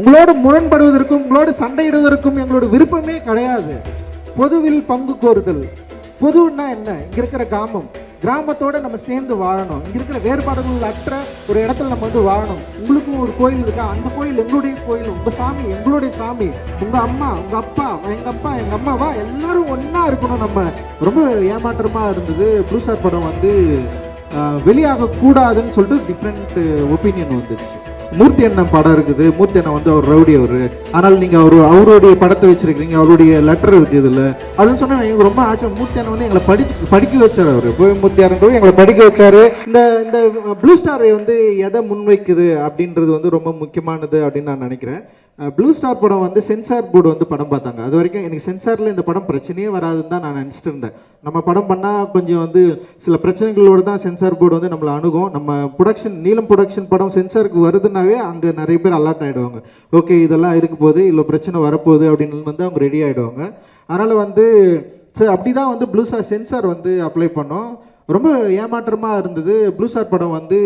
உங்களோடு முரண்படுவதற்கும் உங்களோடு சண்டையிடுவதற்கும் எங்களோட விருப்பமே கிடையாது. பொதுவில் பங்கு கோருதல். பொதுன்னா என்ன? இங்க இருக்கிற கிராமம். கிராமத்தோட நம்ம சேர்ந்து வாழணும். இங்க இருக்கிற வேறுபாடுகள் அற்ற ஒரு இடத்துல நம்ம வந்து வாழணும். உங்களுக்கும் ஒரு கோயில் இருக்கா? அந்த கோயில் எங்களுடைய கோயில். உங்க சாமி எங்களுடைய சாமி. உங்க அம்மா உங்க அப்பா எங்க அப்பா எங்க அம்மாவா? எல்லாரும் ஒன்றா இருக்கணும் நம்ம. ரொம்ப ஏமாற்றமா இருந்தது. ப்ளூ படம் வந்து வெளியாக கூடாதுன்னு சொல்லிட்டு டிஃப்ரெண்ட் ஒப்பீனியன் வந்துச்சு மூர்த்தி அண்ணன் படம் இருக்குது. மூர்த்தி அண்ணன் வந்து அவர் ரவுடி அவர். ஆனால் நீங்கள் அவர் அவருடைய படத்தை வச்சிருக்கீங்க அவருடைய லெட்டர் இருக்குது இதில். அதுன்னு சொன்னால் எனக்கு ரொம்ப ஆச்சரியம் மூர்த்தி அண்ணன் வந்து எங்களை படி படிக்க வச்சார் அவர். போய் மூர்த்தி அண்ணன் எங்களை படிக்க வச்சார். இந்த இந்த ப்ளூ ஸ்டாரை வந்து எதை முன்வைக்குது அப்படின்றது வந்து ரொம்ப முக்கியமானது அப்படின்னு நான் நினைக்கிறேன். ப்ளூ ஸ்டார் படம் வந்து சென்சார் போர்டு வந்து படம் பார்த்தாங்க. அது வரைக்கும் எனக்கு சென்சாரில் இந்த படம் பிரச்சனையே வராதுன்னு தான் நான் நினச்சிட்டு இருந்தேன். நம்ம படம் பண்ணால் கொஞ்சம் வந்து சில பிரச்சனைகளோடு தான் சென்சார் போர்டு வந்து நம்மளை அணுகும். நம்ம ப்ரொடக்ஷன் நீலம் ப்ரொடக்ஷன் படம் சென்சாருக்கு வருதுனாவே அங்கே நிறைய பேர் அலர்ட் ஆகிடுவாங்க ஓகே இதெல்லாம் இருக்க போகுது இல்லை பிரச்சனை வரப்போகுது அப்படின்னு வந்து அவங்க ரெடி ஆகிடுவாங்க அதனால் வந்து சரி அப்படி தான் வந்து ப்ளூ ஸ்டார் சென்சார் வந்து அப்ளை பண்ணோம். ரொம்ப ஏமாற்றமாக இருந்தது. ப்ளூ ஸ்டார் படம் வந்து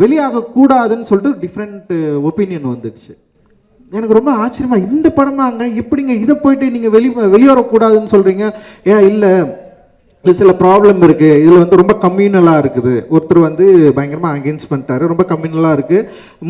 வெளியாகக்கூடாதுன்னு சொல்லிட்டு டிஃப்ரெண்ட் ஒப்பீனியன் வந்துடுச்சு. எனக்கு ரொம்ப ஆச்சரியமா இந்த படமாங்க எப்படிங்க இதை போயிட்டு நீங்கள் வெளி வெளியேறக்கூடாதுன்னு சொல்கிறீங்க ஏன் இல்லை சில ப்ராப்ளம் இருக்கு. இதில் வந்து ரொம்ப கம்யூனலாக இருக்குது. ஒருத்தர் வந்து பயங்கரமாக அகேன்ஸ்ட் பண்ணிட்டாரு. ரொம்ப கம்யூனலாக இருக்கு.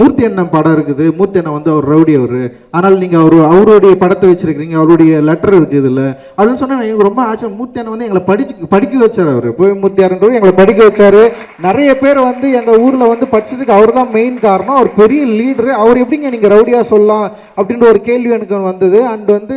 மூர்த்தி அண்ணன் படம் இருக்குது. மூர்த்தி அண்ணன் வந்து அவர் ரவுடி அவர். ஆனால் நீங்கள் அவர் அவருடைய படத்தை வச்சிருக்கீங்க அவருடைய லெட்டர் இருக்கு இதில். அப்படின்னு சொன்னால் எனக்கு ரொம்ப ஆச்சரியம் மூர்த்தி அண்ணன் வந்து எங்களை படிச்சு படிக்க வச்சார் அவர். போய் மூர்த்தி எங்களை படிக்க வச்சாரு. நிறைய பேர் வந்து எங்கள் ஊரில் வந்து படிச்சதுக்கு அவர் தான் மெயின் காரணம். அவர் பெரிய லீடரு அவர் எப்படிங்க நீங்கள் ரவுடியாக சொல்லலாம் அப்படின்ற ஒரு கேள்வி எனக்கு வந்தது. அண்ட் வந்து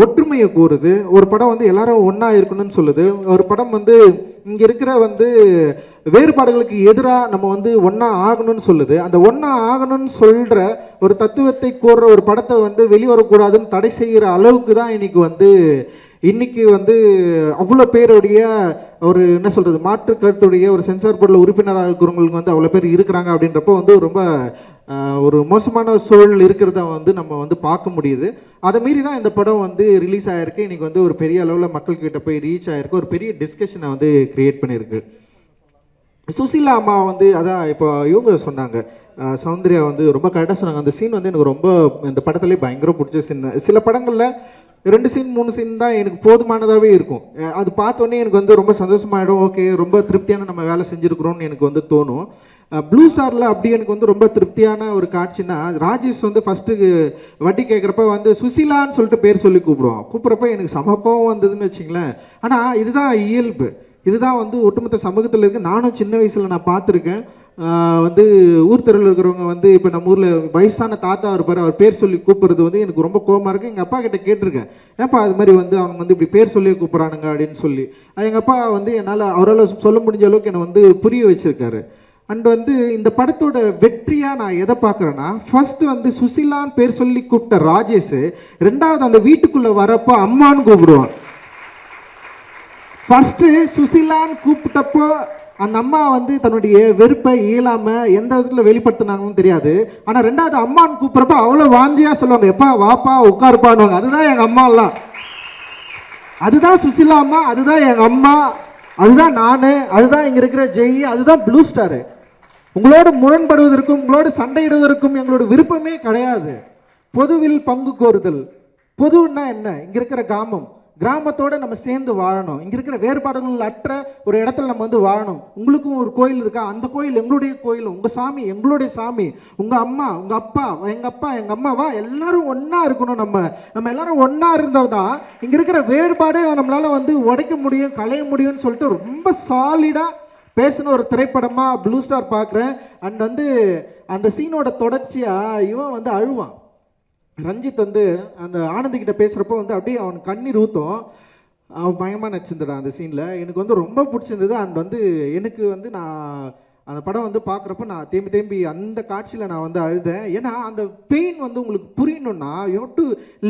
ஒற்றுமையை கூறுது. ஒரு படம் வந்து எல்லாரும் ஒன்றா இருக்கணும்னு சொல்லுது. ஒரு படம் வந்து இங்கே இருக்கிற வந்து வேறுபாடுகளுக்கு எதிராக நம்ம வந்து ஒன்றா ஆகணும்னு சொல்லுது. அந்த ஒன்றா ஆகணும்னு சொல்கிற ஒரு தத்துவத்தை கூறுற ஒரு படத்தை வந்து வெளிவரக்கூடாதுன்னு தடை செய்கிற அளவுக்கு தான் இன்னைக்கு வந்து இன்னைக்கு வந்து அவ்வளோ பேருடைய ஒரு என்ன சொல்றது மாற்று கருத்துடைய ஒரு சென்சார் போர்டில் உறுப்பினராக இருக்கிறவங்களுக்கு வந்து அவ்வளோ பேர் இருக்கிறாங்க அப்படின்றப்போ வந்து ரொம்ப ஒரு மோசமான சூழல் இருக்கிறத வந்து நம்ம வந்து பார்க்க முடியுது. அதை மீறி தான் இந்த படம் வந்து ரிலீஸ் ஆகிருக்கு இன்னைக்கு வந்து ஒரு பெரிய அளவில் மக்கள்கிட்ட போய் ரீச் ஆகிருக்கு ஒரு பெரிய டிஸ்கஷனை வந்து கிரியேட் பண்ணியிருக்கு. சுசீலா அம்மா வந்து அதான் இப்போ இவங்க சொன்னாங்க. சௌந்தர்யா வந்து ரொம்ப கரெக்டாக சொன்னாங்க. அந்த சீன் வந்து எனக்கு ரொம்ப இந்த படத்துலேயே பயங்கர பிடிச்ச சீன் சில படங்களில் ரெண்டு சீன் மூணு சீன் தான் எனக்கு போதுமானதாகவே இருக்கும். அது பார்த்தோன்னே எனக்கு வந்து ரொம்ப சந்தோஷமாயிடும். ஓகே ரொம்ப திருப்தியான நம்ம வேலை செஞ்சுருக்குறோம்னு எனக்கு வந்து தோணும். ப்ளூ ஸ்டாரில் அப்படி எனக்கு வந்து ரொம்ப திருப்தியான ஒரு காட்சின்னா ராஜேஷ் வந்து ஃபஸ்ட்டு வட்டி கேட்குறப்ப வந்து சுசிலான்னு சொல்லிட்டு பேர் சொல்லி கூப்பிடுவான். கூப்பிட்றப்ப எனக்கு சமப்பம் வந்ததுன்னு வச்சிங்களேன். ஆனால் இதுதான் இயல்பு. இதுதான் வந்து ஒட்டுமொத்த சமூகத்தில் இருக்கு. நானும் சின்ன வயசில் நான் பார்த்துருக்கேன். வந்து ஊர் தெருவில் இருக்கிறவங்க வந்து இப்போ நம்ம ஊரில் வயசான தாத்தா இருப்பார் அவர் பேர் சொல்லி கூப்பிட்றது வந்து எனக்கு ரொம்ப கோபமாக இருக்குது எங்கள் அப்பா கிட்ட கேட்டிருக்கேன். ஏப்பா அது மாதிரி வந்து அவங்க வந்து இப்படி பேர் சொல்லி கூப்பிட்றானுங்க அப்படின்னு சொல்லி. எங்கள் அப்பா வந்து என்னால் அவரால் சொல்ல முடிஞ்ச அளவுக்கு என்னை வந்து புரிய வச்சுருக்காரு. அண்ட் வந்து இந்த படத்தோட வெற்றியாக நான் எதை பார்க்குறேன்னா ஃபஸ்ட்டு வந்து சுசிலான்னு பேர் சொல்லி கூப்பிட்ட ராஜேஷ் ரெண்டாவது அந்த வீட்டுக்குள்ளே வரப்போ அம்மான்னு கூப்பிடுவான். ஃபஸ்ட்டு சுசிலான்னு கூப்பிட்டப்போ அந்த அம்மா வந்து தன்னுடைய வெறுப்பை இயலாமல் எந்த விதத்தில் வெளிப்படுத்தினாங்கன்னு தெரியாது. ஆனால் ரெண்டாவது அம்மான்னு கூப்பிட்றப்ப அவ்வளோ வாந்தியாக சொல்லுவாங்க எப்பா வாப்பா உட்காருப்பான்னுவாங்க. அதுதான் எங்கள் அம்மாலாம் அதுதான் சுசிலா அம்மா அதுதான் எங்கள் அம்மா அதுதான் நான் அதுதான் இங்கே இருக்கிற ஜெய் அதுதான் ப்ளூ ஸ்டாரு உங்களோடு முரண்படுவதற்கும் உங்களோடு சண்டையிடுவதற்கும் எங்களோட விருப்பமே கிடையாது. பொதுவில் பங்கு கோருதல். பொதுன்னா என்ன? இங்கே இருக்கிற கிராமம். கிராமத்தோட நம்ம சேர்ந்து வாழணும். இங்கே இருக்கிற வேறுபாடுகள் அற்ற ஒரு இடத்துல நம்ம வந்து வாழணும். உங்களுக்கும் ஒரு கோயில் இருக்கா? அந்த கோயில் எங்களுடைய கோயில். உங்கள் சாமி எங்களுடைய சாமி. உங்கள் அம்மா உங்கள் அப்பா எங்கள் அப்பா எங்கள் அம்மாவா? எல்லாரும் ஒன்றா இருக்கணும் நம்ம. நம்ம எல்லாரும் இருந்தால் தான் இங்கே இருக்கிற வேறுபாடு நம்மளால் வந்து உடைக்க முடியும் களைய முடியும்னு சொல்லிட்டு ரொம்ப சாலிடாக பேசின ஒரு திரைப்படமாக ப்ளூ ஸ்டார் பார்க்குறேன். அண்ட் வந்து அந்த சீனோட தொடர்ச்சியாக இவன் வந்து அழுவான். ரஞ்சித் வந்து அந்த ஆனந்திக்கிட்ட பேசுறப்போ வந்து அப்படியே அவன் கண்ணீர் ஊத்தும். அவன் பயமாக நடிச்சிருந்துடா அந்த சீனில் எனக்கு வந்து ரொம்ப பிடிச்சிருந்தது. அண்ட் வந்து எனக்கு வந்து நான் அந்த படம் வந்து பார்க்குறப்ப நான் தேம்பி தேம்பி அந்த காட்சியில் நான் வந்து அழுதேன். ஏன்னா அந்த பெயின் வந்து உங்களுக்கு புரியணும்னா யூ டு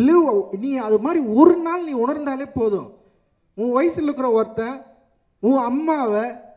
லிவ் நீ அது மாதிரி ஒரு நாள் நீ உணர்ந்தாலே போதும். உன் வயசில் இருக்கிற ஒருத்தன் உன் அம்மாவை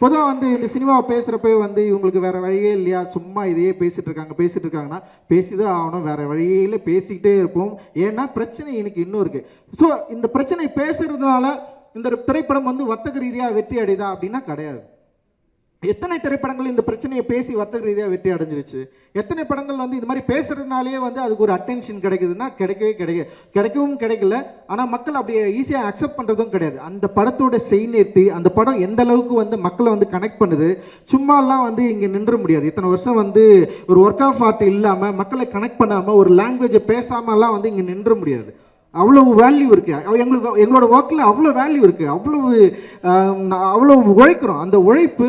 பொதுவாக வந்து இந்த சினிமாவை பேசுகிறப்ப வந்து இவங்களுக்கு வேறு வழியே இல்லையா? சும்மா இதையே பேசிகிட்டு இருக்காங்க பேசிகிட்டு இருக்காங்கன்னா பேசிதான் ஆகணும். வேறு வழியில் பேசிக்கிட்டே இருப்போம். ஏன்னா பிரச்சனை எனக்கு இன்னும் இருக்குது ஸோ இந்த பிரச்சனை பேசுகிறதுனால இந்த திரைப்படம் வந்து வர்த்தக ரீதியாக வெற்றி அடையுதா அப்படின்னா கிடையாது. எத்தனை திரைப்படங்கள் இந்த பிரச்சனையை பேசி வர்த்தக ரீதியாக வெற்றி அடைஞ்சிருச்சு? எத்தனை படங்கள் வந்து இது மாதிரி பேசுறதுனாலே வந்து அதுக்கு ஒரு அட்டென்ஷன் கிடைக்குதுன்னா கிடைக்கவே கிடைக்க கிடைக்கவும் கிடைக்கல. ஆனால் மக்கள் அப்படியே ஈஸியாக அக்செப்ட் பண்ணுறதும் கிடையாது. அந்த படத்தோட செய் நிறுத்தி அந்த படம் எந்த அளவுக்கு வந்து மக்களை வந்து கனெக்ட் பண்ணுது சும்மாலாம் வந்து இங்கே நின்ற முடியாது. இத்தனை வருஷம் வந்து ஒரு ஒர்க் ஆஃப் ஆர்ட் இல்லாமல் மக்களை கனெக்ட் பண்ணாமல் ஒரு லாங்குவேஜை பேசாமலாம் வந்து இங்கே நின்ற முடியாது. அவ்வளவு வேல்யூ இருக்கு. எங்களுக்கு எங்களோட ஒர்க்கில் அவ்வளோ வேல்யூ இருக்கு. அவ்வளவு அவ்வளோ உழைக்கிறோம். அந்த உழைப்பு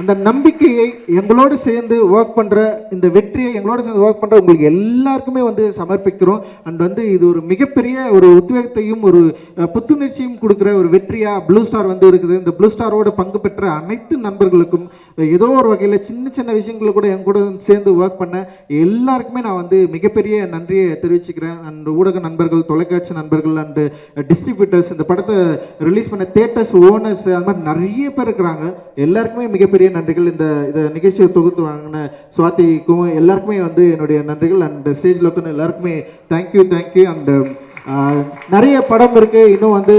அந்த நம்பிக்கையை எங்களோடு சேர்ந்து ஒர்க் பண்ணுற இந்த வெற்றியை எங்களோடு சேர்ந்து ஒர்க் பண்ணுற உங்களுக்கு எல்லாருக்குமே வந்து சமர்ப்பிக்கிறோம். அண்ட் வந்து இது ஒரு மிகப்பெரிய ஒரு உத்வேகத்தையும் ஒரு புத்துணர்ச்சியும் கொடுக்குற ஒரு வெற்றியாக ப்ளூ ஸ்டார் வந்து இருக்குது. இந்த ப்ளூ ஸ்டாரோட பங்கு பெற்ற அனைத்து நண்பர்களுக்கும் ஏதோ ஒரு வகையில் சின்ன சின்ன விஷயங்களை கூட என் கூட சேர்ந்து ஒர்க் பண்ண எல்லாருக்குமே நான் வந்து மிகப்பெரிய நன்றியை தெரிவிச்சுக்கிறேன். அண்ட் ஊடக நண்பர்கள் தொலைக்காட்சி நண்பர்கள் அண்டு டிஸ்ட்ரிபியூட்டர்ஸ் இந்த படத்தை ரிலீஸ் பண்ண தேட்டர்ஸ் ஓனர்ஸ் அந்த மாதிரி நிறைய பேர் இருக்கிறாங்க. எல்லாருக்குமே மிகப்பெரிய நன்றிகள். இந்த இந்த நிகழ்ச்சியை தொகுத்து வாங்கின சுவாதிக்கும் எல்லாருக்குமே வந்து என்னுடைய நன்றிகள். அண்ட் ஸ்டேஜ் லோக்கன் எல்லாருக்குமே தேங்க்யூ தேங்க்யூ அண்ட் நிறைய படம் இருக்குது இன்னும் வந்து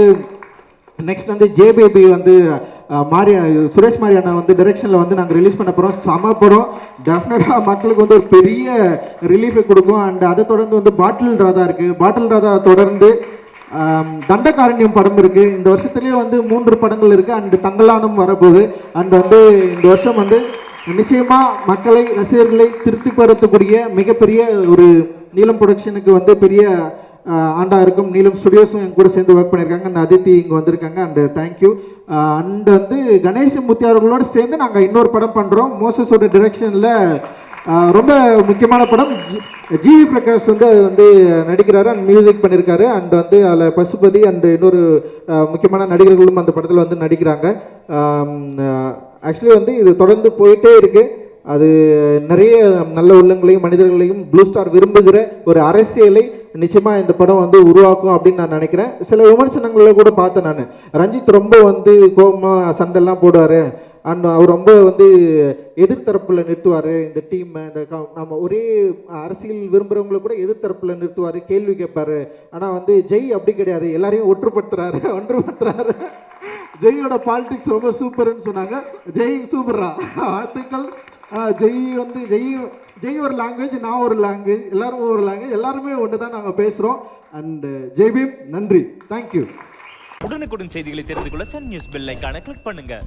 நெக்ஸ்ட் வந்து ஜேபேபி வந்து மாரியா சுரேஷ் மாரியானா வந்து டைரக்ஷனில் வந்து நாங்கள் ரிலீஸ் பண்ண போகிறோம் செம படம். டெஃபினட்டாக மக்களுக்கு வந்து ஒரு பெரிய ரிலீஃபை கொடுக்கும். அண்ட் அதை தொடர்ந்து வந்து பாட்டில் ராதா இருக்குது பாட்டில் ராதா தொடர்ந்து தண்டகாரண்யம் படம் இருக்கு. இந்த வருஷத்துலேயே வந்து மூன்று படங்கள் இருக்கு. அண்ட் தங்கலானும் வரப்போகுது. அண்ட் வந்து இந்த வருஷம் வந்து நிச்சயமா மக்களை ரசிகர்களை திருப்திப்படுத்தக்கூடிய மிகப்பெரிய ஒரு நீலம் ப்ரொடக்ஷனுக்கு வந்து பெரிய ஆண்டாக ஆண்டா இருக்கும். நீலம் ஸ்டுடியோஸும் என் கூட சேர்ந்து ஒர்க் பண்ணியிருக்காங்க. அண்ட் அதித்தி இங்கே வந்திருக்காங்க. அண்ட் தேங்க்யூ அண்ட் வந்து கணேசமூர்த்தி அவர்களோட சேர்ந்து நாங்கள் இன்னொரு படம் பண்ணுறோம் மோசஸோட டிரெக்ஷனில் ரொம்ப முக்கியமான படம். ஜி- ஜிவி பிரகாஷ் வந்து அது வந்து நடிக்கிறாரு அண்ட் மியூசிக் பண்ணியிருக்காரு அண்ட் வந்து அதில் பசுபதி அண்ட் இன்னொரு முக்கியமான நடிகர்களும் அந்த படத்தில் வந்து நடிக்கிறாங்க. ஆக்சுவலி வந்து இது தொடர்ந்து போயிட்டே இருக்குது அது நிறைய நல்ல உள்ளங்களையும் மனிதர்களையும் ப்ளூ ஸ்டார் விரும்புகிற ஒரு அரசியலை நிச்சயமாக இந்த படம் வந்து உருவாக்கும் அப்படின்னு நான் நினைக்கிறேன். சில விமர்சனங்களில் கூட பார்த்தேன் நான். ரஞ்சித் ரொம்ப வந்து கோபமாக சண்டைலாம் போடுவார். அண்ட் அவர் ரொம்ப வந்து எதிர்த்தரப்பில் நிறுத்துவார் இந்த டீம் இந்த க- நம்ம ஒரே அரசியல் விரும்புகிறவங்கள கூட எதிர்த்தரப்பில் நிறுத்துவார் கேள்வி கேட்பார். ஆனால் வந்து ஜெய் அப்படி கிடையாது. எல்லாரையும் ஒற்றுப்படுத்துறாரு ஒன்றுபடுத்துறாரு. ஜெயோட பாலிடிக்ஸ் ரொம்ப சூப்பர்னு சொன்னாங்க. ஜெய் சூப்பரா வாழ்த்துக்கள். ஜெய் வந்து ஜெய் ஜெய் ஒரு லாங்குவேஜ் நான் ஒரு லாங்குவேஜ் எல்லாரும் ஒரு லாங்குவேஜ் எல்லாருமே ஒன்று தான் நாங்கள் பேசுகிறோம் அண்ட் ஜெய்பீம் நன்றி. தேங்க்யூ உடனுக்குடன் செய்திகளை தெரிந்து கொள்ள சன் நியூஸ் பெல் ஐக்கான கிளிக் பண்ணுங்கள்